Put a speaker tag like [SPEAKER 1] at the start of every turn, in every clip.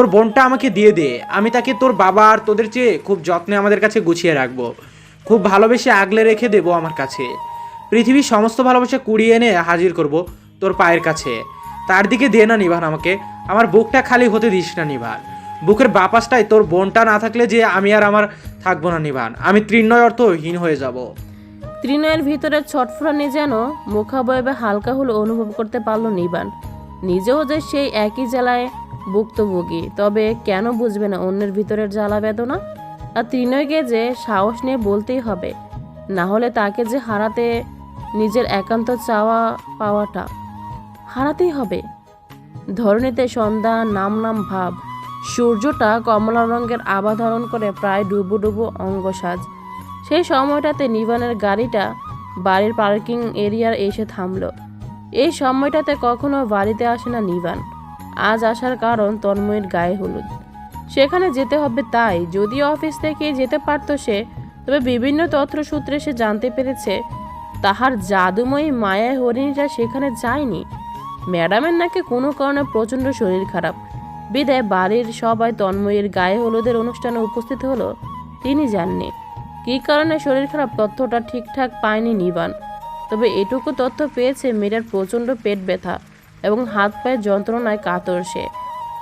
[SPEAKER 1] তোর বোনটা আমাকে দিয়ে দে। আমি তাকে তোর বাবা আর তোদের চেয়ে খুব যত্নে আমাদের কাছে গুছিয়ে রাখব। খুব ভালোবেসে আগলে রেখে দেবো আমার কাছে। পৃথিবীর সমস্ত ভালোবাসা কুড়িয়ে এনে হাজির করব তোর পায়ের কাছে। তার দিকে দে না নিভান আমাকে। আমার বুকটা খালি হতে দিস না নিভান বুকের বাপাসটাই তোর বোনটা না থাকলে যে আমি আর আমার থাকব না নিভান আমি তৃণয় অর্থহীন হয়ে যাব।
[SPEAKER 2] তৃণয়ের ভিতরে ছটফটানি যেন মুখাবয়বে হালকা হলে অনুভব করতে পারল নিবান। নিজেও যে সেই একই জ্বালায় ভুক্তভোগী। তবে কেন বুঝবে না অন্যের ভিতরের জ্বালা বেদনা? আর ত্রিনয়কে যে সাহস নিয়ে বলতেই হবে, না হলে তাকে যে হারাতে নিজের একান্ত চাওয়া পাওয়াটা হারাতেই হবে। ধরণীতে সন্ধ্যা, নাম নাম ভাব, সূর্যটা কমলা রঙের আভা ধারণ করে প্রায় ডুবু ডুবু অঙ্গ সাজ। সেই সময়টাতে নিবানের গাড়িটা বাড়ির পার্কিং এরিয়ার এসে থামলো। এই সময়টাতে কখনো বাড়িতে আসে না নিবান। আজ আসার কারণ তন্ময়ের গায়ে হলুদ। সেখানে যেতে হবে তাই যদিও অফিস থেকে যেতে পারতো সে, তবে বিভিন্ন তথ্যসূত্রে সে জানতে পেরেছে, তাহার জাদুময়ী মায়া হরিণীরা সেখানে যায়নি। ম্যাডামের নাকি কোনো কারণে প্রচণ্ড শরীর খারাপ। বিদায় বাড়ির সবাই তন্ময়ের গায়ে হলুদের অনুষ্ঠানে উপস্থিত হলো। তিনি জাননি, কী কারণে শরীর খারাপ তথ্যটা ঠিকঠাক পায়নি নিবান। তবে এটুকু তথ্য পেয়েছে মেয়েটার প্রচণ্ড পেট ব্যথা। এবং হাত পায়ের যন্ত্রণায় কাতর সে।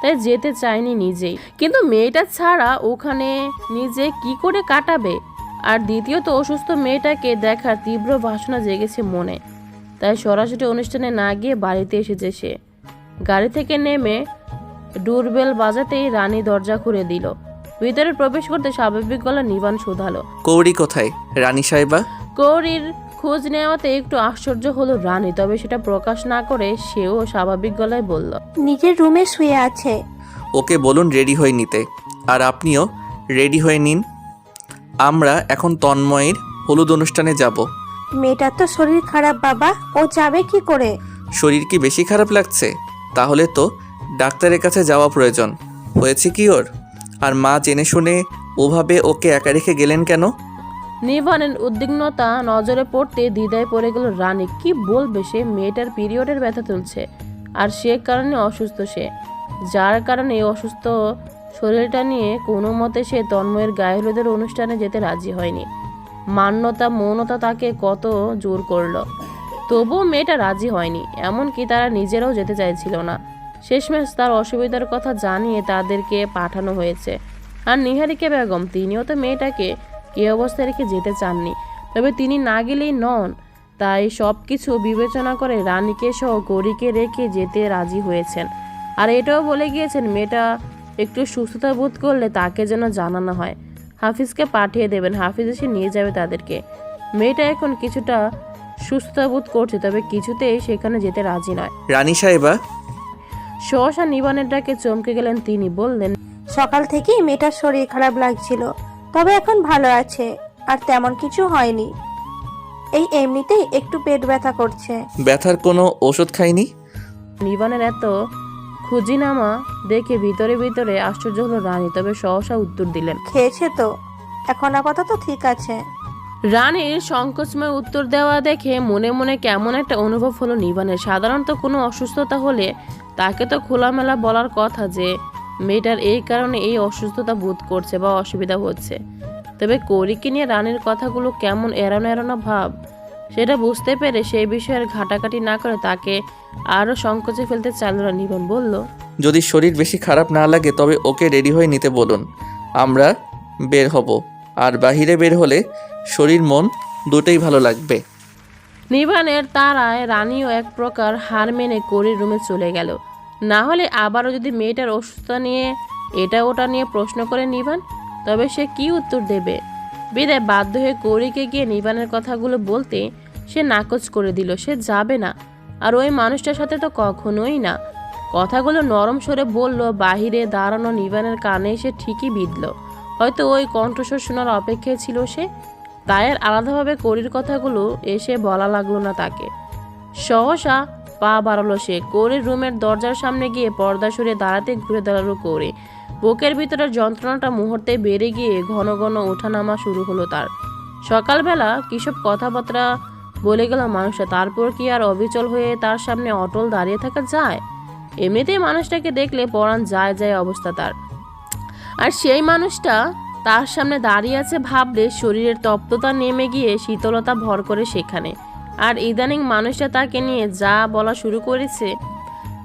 [SPEAKER 2] তাই যেতে চায়নি নিজেই। কিন্তু মেয়েটা ছাড়া ওখানে নিজে কি করে কাটাবে? আর দ্বিতীয়ত অসুস্থ মেয়েটাকে দেখার তীব্র বাসনা জেগেছে মনে। তাই সরাসরি অনুষ্ঠানে না গিয়ে বাড়িতে এসেছে সে। গাড়ি থেকে নেমে ডুরবেল বাজাতেই রানী দরজা খুলে দিল। ভিতরে প্রবেশ করতে স্বাভাবিক গলা নিবান শোধালো।
[SPEAKER 3] কৌরি কোথায়? রানী সাহেবা?
[SPEAKER 2] কৌরির খোঁজ নেওয়াতে একটু আশ্চর্য হলো রানী তবে সেটা প্রকাশ না করে সেও স্বাভাবিক গলায় বলল
[SPEAKER 4] নিজের রুমে শুয়ে আছে।
[SPEAKER 3] ওকে বলুন রেডি হয়ে নিতে। আর আপনিও রেডি হয়ে নিন। আমরা এখন তন্ময়ের হলুদ অনুষ্ঠানে যাব।
[SPEAKER 4] মেয়েটার তো শরীর খারাপ বাবা। ও যাবে কি করে?
[SPEAKER 3] শরীর কি বেশি খারাপ লাগছে? তাহলে তো ডাক্তারের কাছে যাওয়া প্রয়োজন। হয়েছে কি ওর? আর মা জেনে শুনে ওভাবে ওকে একা রেখে গেলেন কেন?
[SPEAKER 2] নির্বাণের উদ্বিগ্নতা নজরে পড়তে দ্বিধায় পড়ে গেল রানী। কি বলবে সে? মেয়েটার পিরিয়ডের ব্যথা তুলছে। আর সে কারণে অসুস্থ সে। যার কারণে অসুস্থ শরীরটা নিয়ে কোনো মতে সে তন্ময়ের গায়ে হলুদের অনুষ্ঠানে যেতে রাজি হয়নি। মান্যতা, মৌনতা তাকে কত জোর করল। তবুও মেয়েটা রাজি হয়নি। এমনকি তারা নিজেরাও যেতে চাইছিল না। শেষমেশ তার অসুবিধার কথা জানিয়ে তাদেরকে পাঠানো হয়েছে। আর নিহারিকা বেগম, তিনিও তো মেয়েটাকে এ অবস্থায় রেখে যেতে চাননি। তবে তিনি না গেলেই নন। তাই সব কিছু বিবেচনা করে রানীকে সহ গৌরীকে রেখে যেতে রাজি হয়েছেন। আর এটাও বলে গিয়েছেন মেয়েটা একটু সুস্থতা বোধ করলে তাকে যেন জানানো হয়। হাফিজকে পাঠিয়ে দেবেন হাফিজ এসে নিয়ে যাবে তাদেরকে। মেয়েটা এখন কিছুটা সুস্থতা বোধ করছে তবে কিছুতেই সেখানে যেতে রাজি নয়।
[SPEAKER 3] রানী সাহেবা?
[SPEAKER 2] সহসা নিবানের ডাকে চমকে গেলেন তিনি বললেন
[SPEAKER 4] সকাল থেকেই মেয়েটার শরীর খারাপ লাগছিল। তবে এখন ভালো আছে আর তেমন কিছু হয়নি। এই এমনিতেই একটু পেট ব্যথা করছে।
[SPEAKER 3] ব্যথার কোনো ওষুধ খাইনি?
[SPEAKER 2] নিবানের এত খুঁজিনামা দেখে ভিতরে ভিতরে আশ্চর্য হলো রানী তবে সহসা উত্তর দিলেন।
[SPEAKER 4] খেয়েছে তো? এখন আপাতত ঠিক আছে।
[SPEAKER 2] রানীর সংকোচময় উত্তর দেওয়া দেখে মনে মনে কেমন একটা অনুভব হলো নিবানের। সাধারণত কোনো অসুস্থতা হলে তাকে তো খোলামেলা বলার কথা যে মেয়েটার এই কারণে এই অসুস্থতা বোধ করছে বা অসুবিধা হচ্ছে। তবে কৌরিকে নিয়ে রানীর কথাগুলো কেমন এড়ানো এড়ানো ভাব সেটা বুঝতে পেরে সেই বিষয়ের ঘাটাঘাটি না করে তাকে আরও সংকোচে ফেলতে চাইল না নিবন বলল
[SPEAKER 3] যদি শরীর বেশি খারাপ না লাগে তবে ওকে রেডি হয়ে নিতে বলুন। আমরা বের হব। আর বাহিরে বের হলে শরীর মন দুটোই ভালো লাগবে।
[SPEAKER 2] নিবানের তারায় রানীও এক প্রকার হার মেনে করির রুমে চলে গেল। না হলে আবারও যদি মেয়েটার অসুস্থতা নিয়ে এটা ওটা নিয়ে প্রশ্ন করে নিবান, তবে সে কি উত্তর দেবে? বিদায় বাধ্য হয়ে কৌরিকে গিয়ে নিবানের কথাগুলো বলতে সে নাকচ করে দিল, সে যাবে না। আর ওই মানুষটার সাথে তো কখনোই না। কথাগুলো নরম সরে বলল, বাহিরে দাঁড়ানো নিবানের কানে এসে ঠিকই বিঁধল। হয়তো ওই কণ্ঠস্বর শোনার অপেক্ষায় ছিল সে। তাই আর আলাদাভাবে করির কথাগুলো এসে বলা লাগল না তাকে। সহসা পা বাড়ালো সে। কৌরির রুমের দরজার সামনে গিয়ে পর্দা সরে দাঁড়াতে ঘুরে দাঁড়াল কৌরি বুকের ভিতরের যন্ত্রণাটা মুহূর্তে বেড়ে গিয়ে ঘন ঘন ওঠানামা শুরু হলো তার। সকালবেলা কিসব কথাবার্তা বলে গেল মানুষটা, তারপর কি আর অবিচল হয়ে তার সামনে অটল দাঁড়িয়ে থাকা যায়? এমনিতেই মানুষটাকে দেখলে পরাণ যায় যায় অবস্থা তার। আর সেই মানুষটা তার সামনে দাঁড়িয়ে আছে ভাবলে শরীরের তপ্ততা নেমে গিয়ে শীতলতা ভর করে সেখানে। আর ইদানিং মানুষটা তাকে নিয়ে যা বলা শুরু করেছে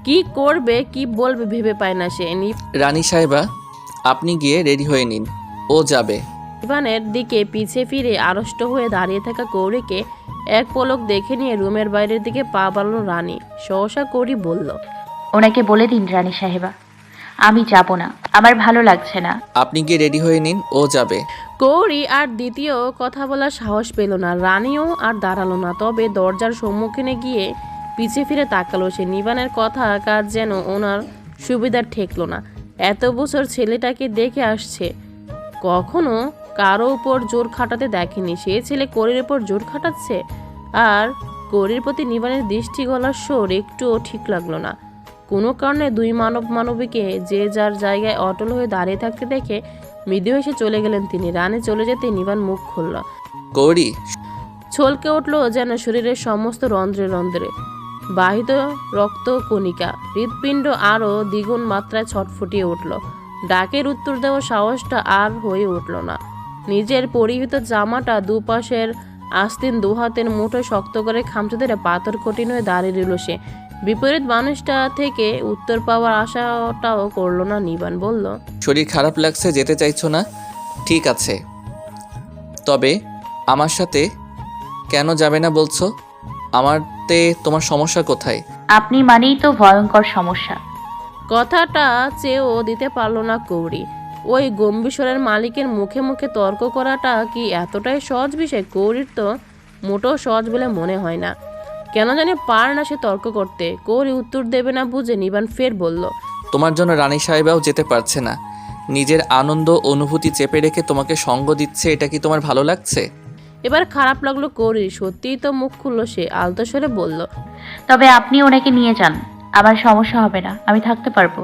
[SPEAKER 2] কি করবে কি বলবে ভেবে পায় না সে।
[SPEAKER 3] রানী সাহেবা আপনি গিয়ে রেডি হয়ে নিন ও যাবে।
[SPEAKER 2] ইভানের দিকে পিছে ফিরে আড়ষ্ট হয়ে দাঁড়িয়ে থাকা কৌরিকে এক পলক দেখে নিয়ে রুমের বাইরের দিকে পা বাড়ালো রানী। সহসা কৌরি বলল
[SPEAKER 5] ওনাকে বলে দিন রানী সাহেবা আমি যাব না আমার ভালো লাগছে না।
[SPEAKER 3] আপনি গিয়ে রেডি হয়ে নিন ও যাবে।
[SPEAKER 2] কৌরি আর দ্বিতীয় কথা বলার সাহস পেল না। রানীও আর দাঁড়াল না। তবে দরজার সম্মুখীনে গিয়ে পিছে ফিরে তাকালো সে। নিবানের কথা কাজ যেন ওনার সুবিধার ঠেকলো না। এত বছর ছেলেটাকে দেখে আসছে। কখনো কারও উপর জোর খাটাতে দেখেনি। সে ছেলে করির উপর জোর খাটাচ্ছে? আর করির প্রতি নিবানের দৃষ্টি গলার সোর একটুও ঠিক লাগল না। কোনো কারণে দুই মানব মানবীকে যে যার জায়গায় অটল হয়ে দাঁড়িয়ে থাকতে দেখে মৃদু এসে চলে গেলেন তিনি। রানে চলে যেতে নিবান মুখ খুলল।
[SPEAKER 3] গৌরী।
[SPEAKER 2] ছলকে উঠল যেন শরীরের সমস্ত রন্ধ্রে রন্ধ্রে। বাহিত রক্ত কণিকা। হৃৎপিণ্ড আরও দ্বিগুণ মাত্রায় ছটফটিয়ে উঠল। ডাকের উত্তর দেওয়ার সাহসটা আর হয়ে উঠল না। নিজের পরিহিত জামাটা দুপাশের আস্তিন দুহাতের মুঠো শক্ত করে খামচে ধরে পাথর কঠিন হয়ে দাঁড়িয়ে রইল সে। বিপরীত মানুষটা থেকে উত্তর পাওয়ার আশাটাও করল না নিবান বলল
[SPEAKER 3] শরীর খারাপ লাগছে যেতে চাইছো না? ঠিক আছে। তবে আমার সাথে কেন যাবে না বলছো? আমারতে তোমার সমস্যা কোথায়?
[SPEAKER 5] আপনি মানেই তো ভয়ঙ্কর সমস্যা।
[SPEAKER 2] কথাটা চেয়েও দিতে পারল না কৌরি ওই গম্ভীশ্বরের মালিকের মুখে মুখে তর্ক করাটা কি এতটাই সহজ বিষয়? কৌরির তো মোটেও সহজ বলে মনে হয় না। কেন জানি পার না সে তর্ক করতে। কৌরি উত্তর দেবে না বুঝে নিবান ফের বলল
[SPEAKER 3] তোমার জন্য রানী সাহেবাও যেতে পারছে না। নিজের আনন্দ অনুভূতি চেপে রেখে তোমাকে সঙ্গ দিচ্ছে এটা কি তোমার ভালো লাগছে?
[SPEAKER 2] এবার খারাপ লাগল কৌরি সত্যিই তো মুখ খুললো সে আলতো স্বরে বলল
[SPEAKER 5] তবে আপনি ওনাকে নিয়ে যান আমার সমস্যা হবে না আমি থাকতে পারব।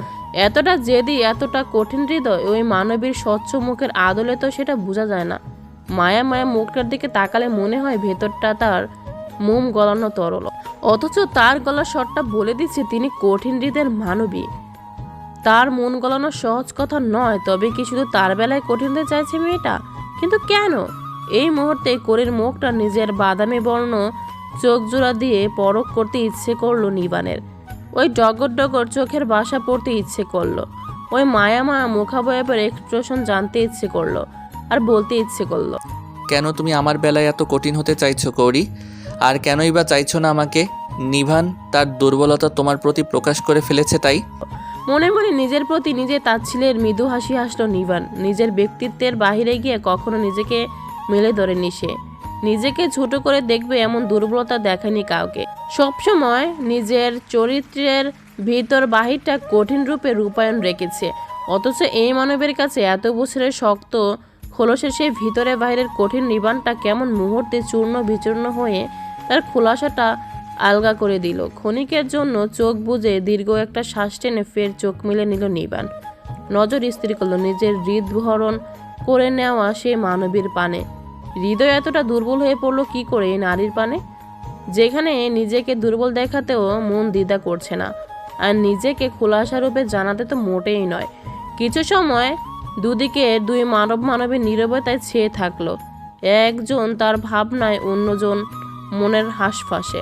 [SPEAKER 2] এতটা জেদি এতটা কঠিন হৃদয় ওই মানবীর স্বচ্ছ মুখের আদলে তো সেটা বোঝা যায় না। মায়া মায়া মুখটার দিকে তাকালে মনে হয় ভেতরটা তার মোম গলানো তরল। অথচ তার গলার স্বরটা বলে দিচ্ছে তিনি কঠিন হৃদয়ের মানবী। তার মন গলানো সহজ কথা নয়, তবে কি শুধু তার বেলায় কঠিন হতে চাইছে মেয়েটা? কিন্তু কেন? এই মুহূর্তে কোরের মুখটা নিজের বাদামি বর্ণ চোখ জোড়া দিয়ে পরক করতে ইচ্ছে করল নিবানের। ওই ডগর ডগর চোখের বাসা পড়তে ইচ্ছে করল। ওই মায়া মায়া মুখাবয়বের এক্সপ্রেশন জানতে ইচ্ছে করল আর বলতে ইচ্ছে করল।
[SPEAKER 3] কেন তুমি আমার বেলায় এত কঠিন হতে চাইছো, কৌরি? আর কেনই বা চাইছো না আমাকে? নিভান, তার দুর্বলতা তোমার প্রতি প্রকাশ করে ফেলেছে তাই?
[SPEAKER 2] মনে মনে নিজের প্রতি নিজে তাচ্ছিলের মৃদু হাসি হাসলো নিভান। নিজের ব্যক্তিত্বের বাইরে গিয়ে কখনো নিজেকে মেলে ধরেনি সে। নিজেকে ছোট করে দেখবে এমন দুর্বলতা দেখেনি কাউকে। সবসময় নিজের চরিত্রের ভিতর বাহিরটা কঠিন রূপে রূপায়ণ রেখেছে। অথচ এই মানবের কাছে এত বছরের শক্ত খোলসের সেই ভিতরে বাইরের কঠিন নিবানটা কেমন মুহূর্তে চূর্ণ বিচূর্ণ হয়ে তার খোলাসাটা আলগা করে দিল। ক্ষণিকের জন্য চোখ বুজে দীর্ঘ একটা শ্বাস টেনে ফের চোখ মিলে নিল নিবান নজর স্থির করল, নিজের হৃদভরণ করে নেওয়া সে মানবীর পানে। হৃদয় এতটা দুর্বল হয়ে পড়ল কি করে এই নারীর পানে? যেখানে নিজেকে দুর্বল দেখাতেও মন দ্বিধা করছে না। আর নিজেকে খোলাসা রূপে জানাতে তো মোটেই নয়। কিছু সময় দুদিকে দুই মানব মানবের নীরবতায় ছেয়ে থাকল। একজন তার ভাবনায়, অন্যজন মনের হাঁসফাঁসে।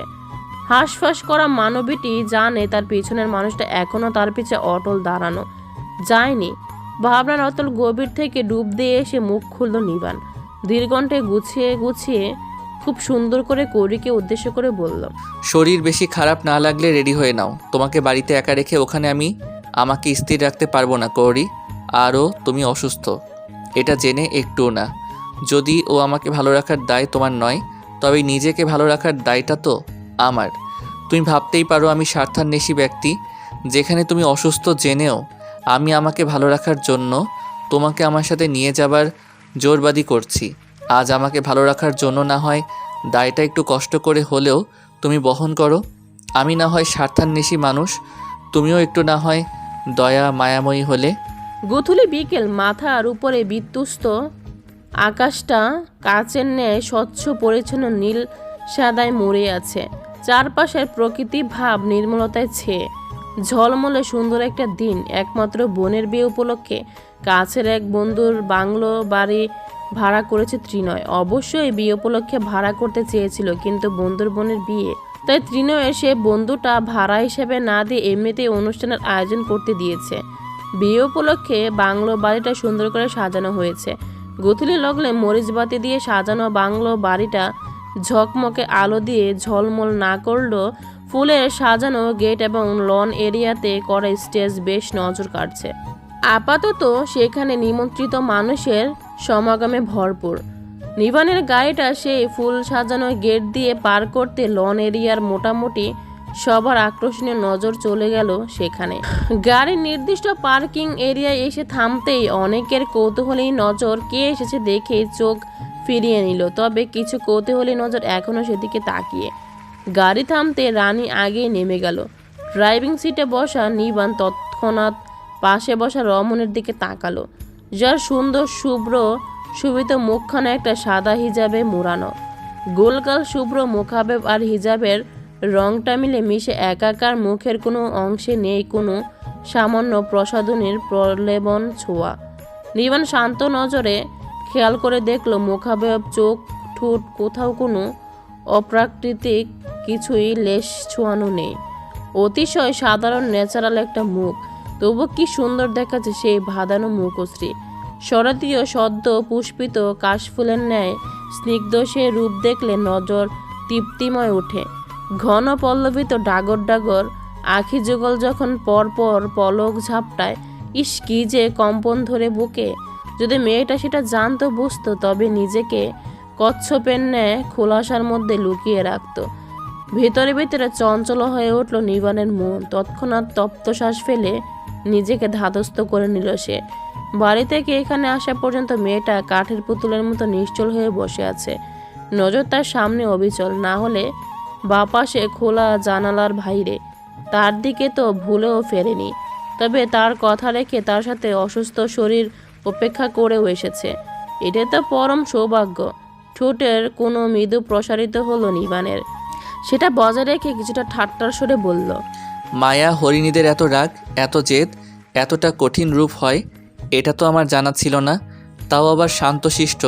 [SPEAKER 2] হাঁসফাঁস করা মানবীটি জানে তার পিছনের মানুষটা এখনও তার পিছে অটল দাঁড়ানো যায়নি। ভাবনার অতল গভীর থেকে ডুব দিয়ে এসে মুখ খুলল নিবান। দীর্ঘণ্ঠে গুছিয়ে গুছিয়ে খুব সুন্দর করে কৌরিকে উদ্দেশ্য করে বলল,
[SPEAKER 3] শরীর বেশি খারাপ না লাগলে রেডি হয়ে নাও। তোমাকে বাড়িতে একা রেখে ওখানে আমি আমাকে স্থির রাখতে পারব না, কৌরি। আরও তুমি অসুস্থ। এটা জেনে একটুও না। যদি ও আমাকে ভালো রাখার দায় তোমার নয় তবে নিজেকে ভালো রাখার দায়টা তো আমার। তুমি ভাবতেই পারো আমি স্বার্থান্বেষী ব্যক্তি। যেখানে তুমি অসুস্থ জেনেও আমি আমাকে ভালো রাখার জন্য তোমাকে আমার সাথে নিয়ে যাবার জোরবাদি করছি। আজ আমাকে ভালো রাখার জন্য না হয় দায়টা একটু কষ্ট করে হলেও তুমি বহন করো। আমি না হয় স্বার্থান্বেষী মানুষ, তুমিও একটু না হয় দয়া, মায়াময়ী হলে।
[SPEAKER 2] গুথুলি বিকেল মাথার উপরে বিধ্বস্ত আকাশটা কাচের ন্যায় স্বচ্ছ পরিচ্ছন্ন নীল সাদায় মরে আছে। চারপাশের প্রকৃতি ভাব নির্মলতায় ছেয়ে। ঝলমলে সুন্দর একটা দিন, একমাত্র বোনের বিয়ে উপলক্ষে। কাছের এক বন্ধুর বাংলো বাড়ি ভাড়া করেছে ত্রিনয়। অবশ্যই বিয়ে উপলক্ষে ভাড়া করতে চেয়েছিল, কিন্তু বন্ধুর বোনের বিয়ে। তাই ত্রিনয় সে বন্ধুটা ভাড়া হিসেবে না দিয়ে এমনিতেই অনুষ্ঠানের আয়োজন করতে দিয়েছে। বিয়ে উপলক্ষে বাংলো বাড়িটা সুন্দর করে সাজানো হয়েছে। গুথলি লগলে মরিচ বাতি দিয়ে সাজানো বাংলো বাড়িটা ঝকমকে আলো দিয়ে ঝলমল না করলেও ফুলের সাজানো গেট এবং লন এরিয়াতে করা স্টেজ বেশ নজর কাটছে আপাতত সেখানে নিমন্ত্রিত মানুষের সমাগমে ভরপুর। নিবানের গাড়িটা সেই ফুল সাজানো গেট দিয়ে পার করতে লন এরিয়ার মোটামুটি সবার আকর্ষণীয় নজর চলে গেল সেখানে। গাড়ির নির্দিষ্ট পার্কিং এরিয়ায় এসে থামতেই অনেকের কৌতূহলী নজর কে এসেছে দেখে চোখ ফিরিয়ে নিল, তবে কিছু কৌতূহলী নজর এখনও সেদিকে তাকিয়ে। গাড়ি থামতে রানী আগে নেমে গেল। ড্রাইভিং সিটে বসা নিবান তৎক্ষণাৎ পাশে বসা রমনের দিকে তাকালো। যার সুন্দর, শুভ্র, সুবিত মুখখানা একটা সাদা হিজাবে মোড়ানো। গোলকাল শুভ্র মুখাবেব আর হিজাবের রংটা মিলে মিশে একাকার মুখের কোনো অংশে নেই কোনো সামান্য প্রসাধনীর প্রলেবন ছোঁয়া। নিবান শান্ত নজরে খেয়াল করে দেখল মুখাবয়ব চোখ ঠোঁট কোথাও কোনো অপ্রাকৃতিক কিছুই লেশ ছোঁয়ানো নেই। অতিশয় সাধারণ, ন্যাচারাল একটা মুখ। তবু কি সুন্দর দেখাচ্ছে সেই ভাদানো মুখশ্রী। শরতীয় সদ্য পুষ্পিত কাশফুলের ন্যায় স্নিগ্ধ সে রূপ দেখলে নজর তৃপ্তিময় ওঠে। ঘন পল্লবিত ডাগর ডাগর, আখি যুগল যখন পরপর পলক ঝাপটায়, ইস কি যে কম্পন ধরে বুকে। যদি মেয়েটা সেটা জানতো, বুঝতো, তবে নিজেকে কচ্ছপের ন্যায় খোলাসার মধ্যে লুকিয়ে রাখতো। ভিতরে ভিতরে চঞ্চল হয়ে উঠল নিবানের মন। তৎক্ষণাৎ তপ্ত শ্বাস ফেলে নিজেকে ধাতস্থ করে নিল সে। বাড়ি থেকে এখানে আসা পর্যন্ত মেয়েটা কাঠের পুতুলের মতো নিশ্চল হয়ে বসে আছে। নজর তার সামনে অবিচল, না হলে বাপাশে খোলা জানালার বাইরে। তার দিকে তো ভুলেও ফেরেনি, তবে তার কথা রেখে তার সাথে অসুস্থ শরীর উপেক্ষা করেও এসেছে। এটা তো পরম সৌভাগ্য, ঠোঁটের কোনো মৃদু প্রসারিত হলো নিবানের। সেটা বজায় রেখে কিছুটা ঠাট্টার সরে বলল,
[SPEAKER 3] মায়া হরিণীদের এত রাগ, এত জেদ, এতটা কঠিন রূপ হয়, এটা তো আমার জানা ছিল না। তাও আবার শান্তশিষ্ট,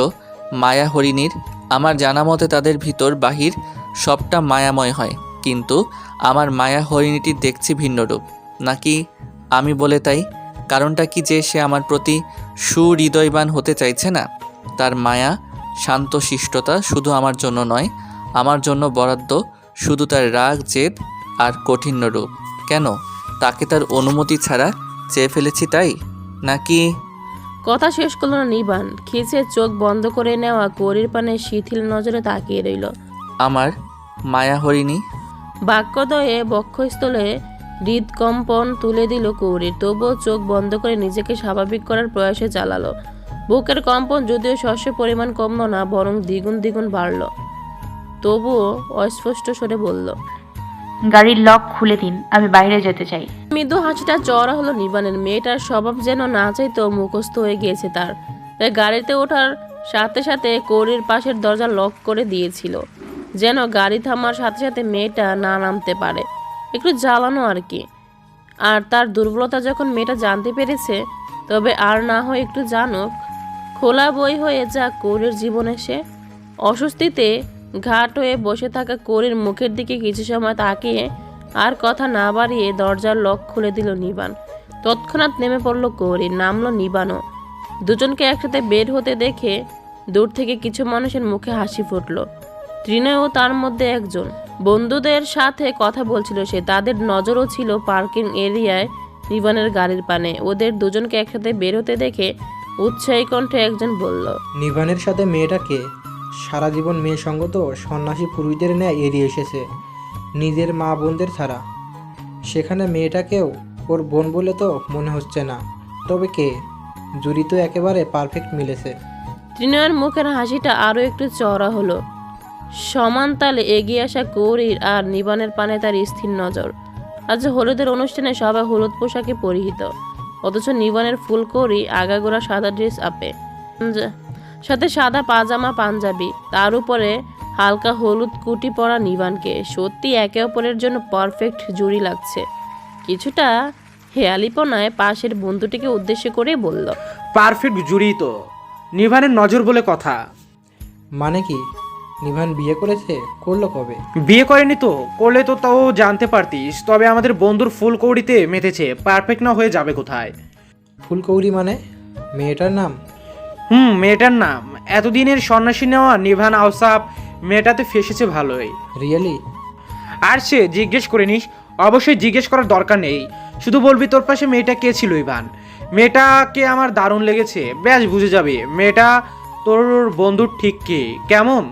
[SPEAKER 3] মায়া হরিণীর, আমার জানা মতে তাদের ভিতর বাহির সবটা মায়াময় হয়। কিন্তু আমার মায়া হরিণীটি দেখছি ভিন্ন রূপ। নাকি আমি বলে তাই? কারণটা কি যে সে আমার প্রতি সুহৃদয়বান হতে চাইছে না? তার মায়া শান্তশিষ্টতা শুধু আমার জন্য নয়, আমার জন্য বরাদ্দ শুধু তার রাগ, জেদ আর কঠিন্য রূপ। কেন? তাকে তার অনুমতি ছাড়া চেয়ে ফেলেছি তাই? নাকি
[SPEAKER 2] কথা শেষ করল না নিবান খিচে চোখ বন্ধ করে নেওয়া করির পানে শিথিল নজরে তাকিয়ে রইল।
[SPEAKER 3] আমার মায়া হরিণী।
[SPEAKER 2] বাক্যদয়ে বক্ষস্থলে হৃদকম্পন তুলে দিল কৌরির তবুও চোখ বন্ধ করে নিজেকে স্বাভাবিক করার প্রয়াসে চালালো। বুকের কম্পন যদিও শস্য পরিমাণ কমলো না বরং দ্বিগুণ দ্বিগুণ বাড়ল। তবুও অস্পষ্ট স্বরে বলল
[SPEAKER 5] গাড়ির লক খুলে দিন আমি বাইরে যেতে চাই।
[SPEAKER 2] মৃদু হাসিটা চড়া হলো নিবানের। মেয়েটার স্বভাব যেন না চাইতো মুখস্থ হয়ে গিয়েছে তার। তাই গাড়িতে ওঠার সাথে সাথে কৌরির পাশের দরজা লক করে দিয়েছিল। যেন গাড়ি থামার সাথে সাথে মেয়েটা না নামতে পারে। একটু জ্বালানো আর কি। আর তার দুর্বলতা যখন মেয়েটা জানতে পেরেছে, তবে আর না হয় একটু জানুক, খোলা বই হয়ে যা কৌরির জীবনে সে। অস্বস্তিতে ঘাট হয়ে বসে থাকা করির মুখের দিকে কিছু সময় তাকিয়ে আর কথা না বাড়িয়ে দরজার লক খুলে দিল নিবান। তৎক্ষণাৎ নেমে পড়ল কৌরি, নামলো নিবানও। দুজনকে একসাথে বের হতে দেখে দূর থেকে কিছু মানুষের মুখে হাসি ফুটল। তৃণয়ও তার মধ্যে একজন। বন্ধুদের সাথে কথা বলছিল সে। তাদের নজরও ছিল পার্কিং এরিয়ায় নিবানের গাড়ির পানে। ওদের দুজনকে একসাথে বের হতে দেখে উৎসাহী কণ্ঠে একজন বলল
[SPEAKER 6] নিভানের সাথে মেয়েটাকে সারা জীবন মেয়ে সঙ্গ তো সন্ন্যাসী পুরুষদের ন্যায় এড়িয়ে এসেছে। নিজের মা বোনদের ছাড়া। সেখানে মেয়েটাকেও ওর বোন বলে তো মনে হচ্ছে না। তবে কে? জুরি তো একেবারে পারফেক্ট মিলেছে।
[SPEAKER 2] ত্রিনয়ের মুখের হাসিটা আরও একটু চওড়া হলো। সমান তালে এগিয়ে আসা কৌরির আর নিবানের পানে তার স্থির নজর। আজ হলুদের অনুষ্ঠানে সবাই হলুদ পোশাকে পরিহিত। অথচ নিবানের ফুল ফুলকৌরি আগাগোড়া সাদা ড্রেস আপে। যা- সাথে সাদা পাজামা পাঞ্জাবি। তার উপরে হালকা হলুদ কুটি পরা নিবানকে। সত্যি একে অপরের জন্য পারফেক্ট জুড়ি লাগছে। কিছুটা হেয়ালিপনায় পাশের বন্ধুটিকে উদ্দেশ্য করে বলল
[SPEAKER 1] পারফেক্ট জুড়ি তো। নিভানের নজর বলে কথা।
[SPEAKER 6] মানে কি? নিভান বিয়ে করেছে? করল কবে?
[SPEAKER 1] বিয়ে করেনি তো। করলে তো তাও জানতে পারতিস। তবে আমাদের বন্ধুর ফুল কৌড়িতে মেতেছে। পারফেক্ট না হয়ে যাবে কোথায়?
[SPEAKER 6] ফুলকৌরি মানে? মেয়েটার নাম?
[SPEAKER 1] হুম মেয়েটার নাম। এতদিনের সন্ন্যাসী নেওয়া নিভান আউসাপ মেয়েটাতে ফেসেছে ভালোই।
[SPEAKER 6] রিয়েলি?
[SPEAKER 1] আর সে জিজ্ঞেস করে নিস অবশ্যই জিজ্ঞেস করার দরকার নেই। শুধু বলবি তোর পাশে মেয়েটা কে ছিল ইভান? মেয়েটাকে আমার দারুণ লেগেছে। ব্যাস বুঝে যাবে। মেয়েটা তোর বন্ধুর ঠিক কে? কেমন?